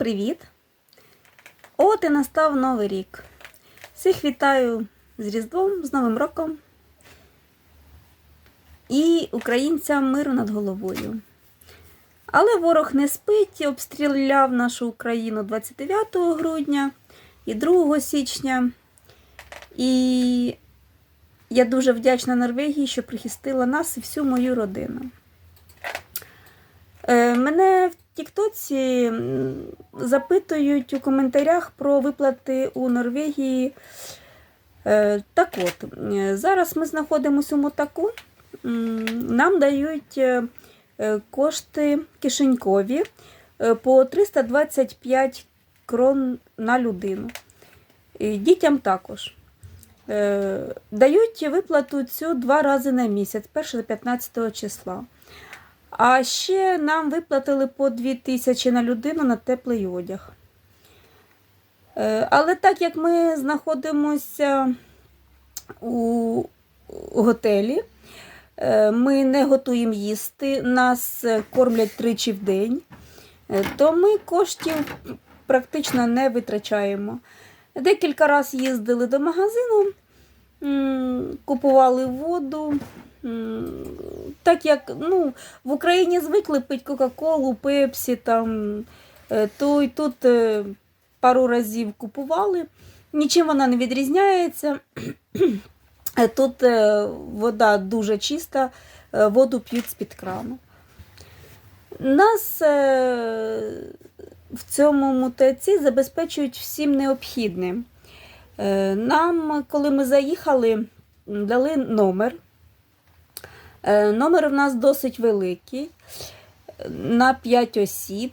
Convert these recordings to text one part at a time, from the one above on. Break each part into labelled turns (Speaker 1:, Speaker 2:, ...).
Speaker 1: привіт! От і настав новий рік. Всіх вітаю з Різдвом, з Новим роком і українцям миру над головою. Але ворог не спить, обстріляв нашу Україну 29 грудня і 2 січня. І я дуже вдячна Норвегії, що прихистила нас і всю мою родину. Е, Мене Тіктоці запитують у коментарях про виплати у Норвегії. Е, Так от, е, зараз ми знаходимося у Мотаку. Нам дають е, кошти кишенькові по 325 крон на людину. Дітям також. Дають виплату цю два рази на місяць, 1 15 числа. А ще нам виплатили по 2 тисячі на людину на теплий одяг. Е, Але так як ми знаходимося у готелі, е, ми не готуємо їсти, нас кормлять тричі в день, е, то ми коштів практично не витрачаємо. Декілька разів їздили до магазину, купували воду. Так як ну, в Україні звикли пити Кока-Колу, Пепсі, там, е, то й тут е, пару разів купували. Нічим вона не відрізняється. Е, Тут вода дуже чиста, воду п'ють з-під крану. Нас в цьому мутеці забезпечують всім необхідним. Нам, коли ми заїхали, дали номер. Е, Номер у нас досить великий, на 5 осіб,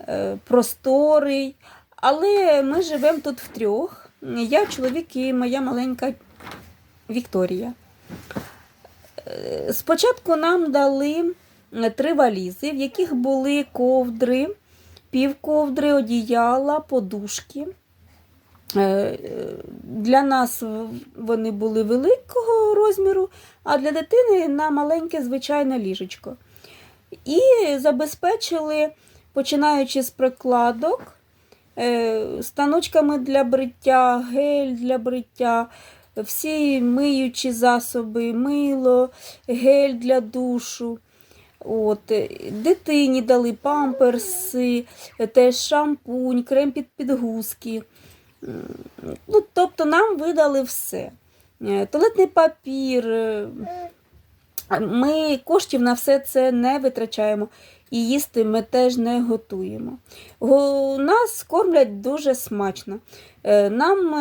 Speaker 1: е, просторий, але ми живемо тут втрьох. Я, чоловік і моя маленька Вікторія. Е, Спочатку нам дали три валізи, в яких були ковдри, півковдри, одіяла, подушки. Е, е, Для нас вони були великого розміру, а для дитини на маленьке звичайне ліжечко. І забезпечили, починаючи з прикладок, е, станочками для бриття, гель для бриття, всі миючі засоби, мило, гель для душу. От, дитині дали памперси, теж шампунь, крем під підгузки. Ну, тобто нам видали все. Е, Туалетний папір. е, Ми коштів на все це не витрачаємо. І їсти ми теж не готуємо. Го- Нас кормлять дуже смачно. Е, Нам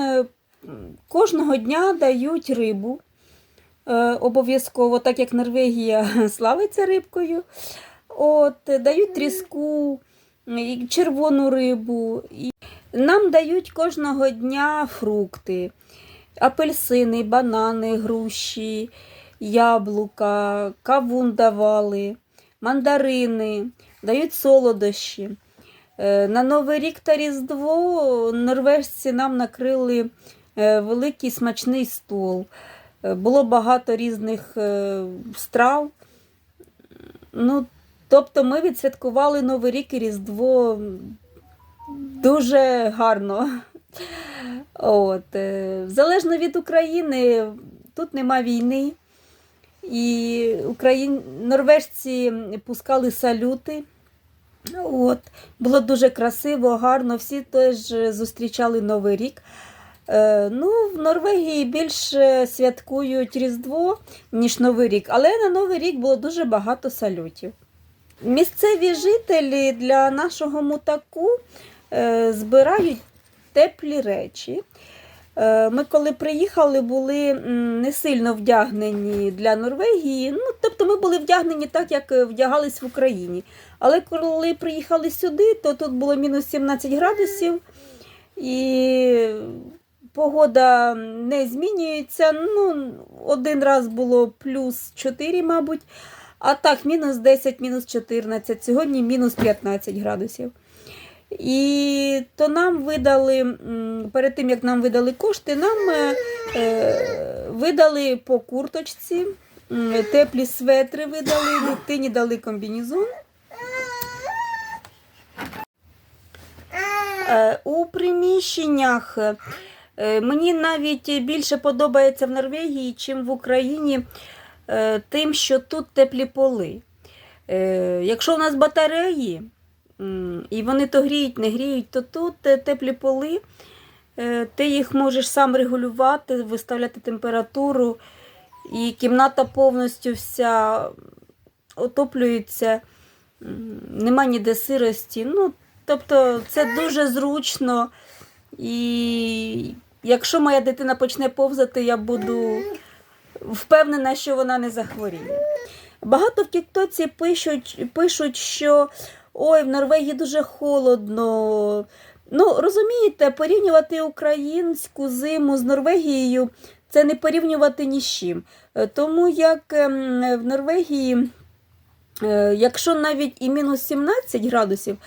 Speaker 1: кожного дня дають рибу. Обов'язково, так як Норвегія славиться рибкою. От, дають тріску, червону рибу. Нам дають кожного дня фрукти, апельсини, банани, груші, яблука, кавун давали, мандарини, дають солодощі. Е, На Новий рік та Різдво норвежці нам накрили е, великий смачний стол. Е, Було багато різних страв. Ну, тобто ми відсвяткували Новий рік і Різдво дуже гарно. От. е, Залежно від України, тут нема війни. І Україн... норвежці пускали салюти. От. Було дуже красиво, гарно. Всі теж зустрічали Новий рік. Е, ну, в Норвегії більше святкують Різдво, ніж Новий рік, але на Новий рік було дуже багато салютів. Місцеві жителі для нашого мутаку збирають теплі речі. Е, Ми, коли приїхали, були не сильно вдягнені для Норвегії. Ну, тобто ми були вдягнені так, як е, вдягались в Україні. Але коли приїхали сюди, то тут було мінус 17 градусів, і погода не змінюється. Ну, один раз було плюс 4, мабуть. А так, мінус 10, мінус 14, сьогодні мінус 15 градусів. І то нам видали, перед тим як нам видали кошти, нам е, е, видали по курточці, теплі светри видали, дитині дали комбінезон. Е, У приміщеннях е, мені навіть більше подобається в Норвегії, чим в Україні, тим, що тут теплі поли. Якщо у нас батареї, і вони то гріють, не гріють, то тут е, теплі поли, е, ти їх можеш сам регулювати, виставляти температуру, і кімната повністю вся отоплюється, нема ніде сирості. Ну, тобто це дуже зручно. І якщо моя дитина почне повзати, я буду впевнена, що вона не захворіє. Багато в Тіктоці пишуть, пишуть, що ой, в Норвегії дуже холодно. Ну, розумієте, порівнювати українську зиму з Норвегією це не порівнювати ні з чим. Е, Тому як ем, в Норвегії, е, якщо навіть і мінус 17 градусів,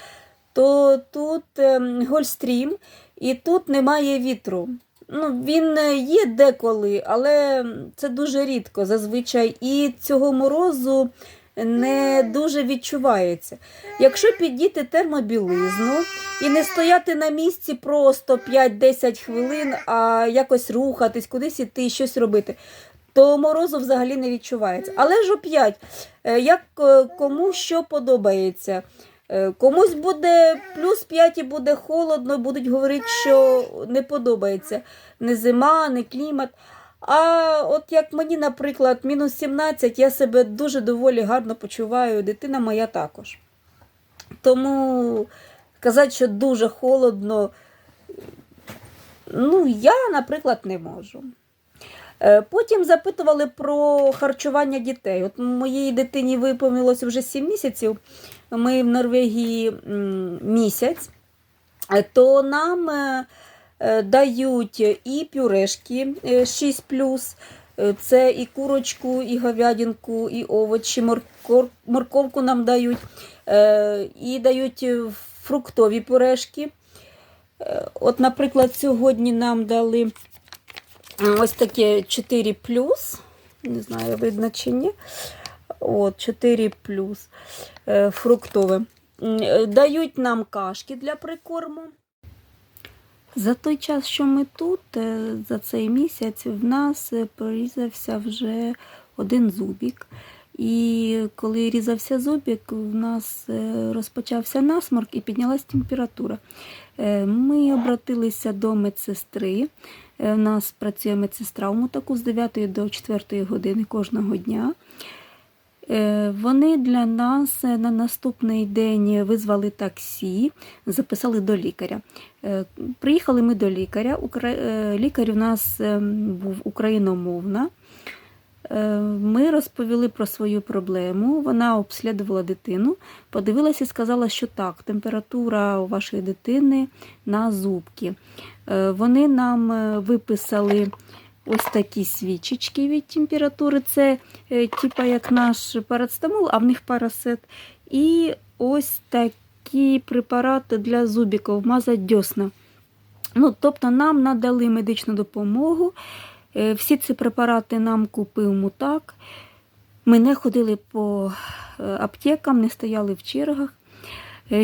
Speaker 1: то тут ем, Гольстрім і тут немає вітру. Ну, він е, є деколи, але це дуже рідко зазвичай. І цього морозу не дуже відчувається. Якщо піддіти термобілизну і не стояти на місці просто 5-10 хвилин, а якось рухатись, кудись іти, щось робити, то морозу взагалі не відчувається. Але ж оп'ять, е, як е, кому що подобається. Е, Комусь буде плюс 5 і буде холодно, будуть говорити, що не подобається не зима, не клімат. А от як мені, наприклад, мінус 17, я себе дуже доволі гарно почуваю, дитина моя також. Тому сказати, що дуже холодно, ну, я, наприклад, не можу. Е, Потім запитували про харчування дітей. От моїй дитині виповнилося вже 7 місяців. Ми в Норвегії місяць, Е, то нам е, дають і пюрешки е, 6 е, це і курочку, і говядинку, і овочі, морковку нам дають, е, і дають е, фруктові пюрешки. Е, От, наприклад, сьогодні нам дали ось таке 4 не знаю, видно чи ні. От, 4 е, фруктове. Е, Дають нам кашки для прикорму. За той час, що ми тут, е, за цей місяць, в нас е, порізався вже один зубік. І коли різався зубік, в нас е, розпочався насморк і піднялась температура. Ми обратилися до медсестри. У нас працює медсестра у мутаку з 9 до 4 години кожного дня. Е, Вони для нас е, на наступний день визвали таксі, записали до лікаря. Е, Приїхали ми до лікаря. Лікар у нас був україномовна. Ми розповіли про свою проблему. Вона обслідувала дитину, подивилася і сказала, що так, температура у вашої дитини на зубки. Вони нам виписали ось такі свічечки від температури. Це е, типа як наш парацетамол, а в них парасет. І ось такі препарати для зубиків, мазать дьосна. Ну, тобто нам надали медичну допомогу. Е, Всі ці препарати нам купив мутак. Ми не ходили по е, аптекам, не стояли в чергах.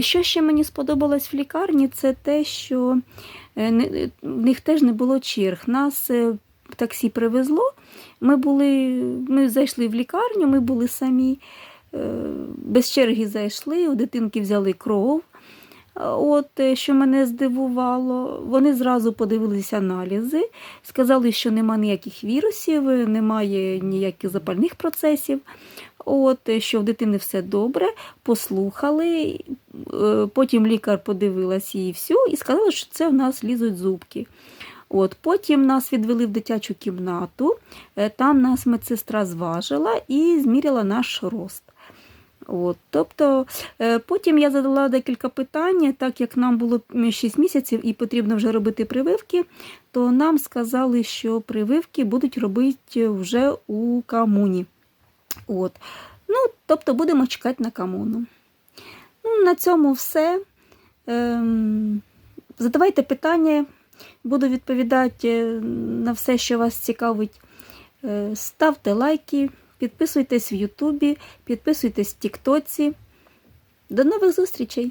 Speaker 1: Що ще мені сподобалось в лікарні, це те, що в них теж не було черг. Нас таксі привезло. Ми, були, ми зайшли в лікарню, ми були самі, е, без черги зайшли, у дитинки взяли кров. От е, що мене здивувало, вони зразу подивилися аналізи, сказали, що нема ніяких вірусів, немає ніяких запальних процесів. От, е, що в дитини все добре, послухали. Потім лікар подивилась її всю і сказала, що це в нас лізуть зубки. От, потім нас відвели в дитячу кімнату, е, там нас медсестра зважила і зміряла наш рост. От, тобто, е, потім я задала декілька питань, так як нам було 6 місяців і потрібно вже робити прививки, то нам сказали, що прививки будуть робити вже у комуні. От. Ну, тобто будемо чекати на комуну. Ну, на цьому все. Ем, задавайте питання, буду відповідати е, на все, що вас цікавить. Е, Ставте лайки, підписуйтесь в Ютубі, підписуйтесь в Тіктоці. До нових зустрічей!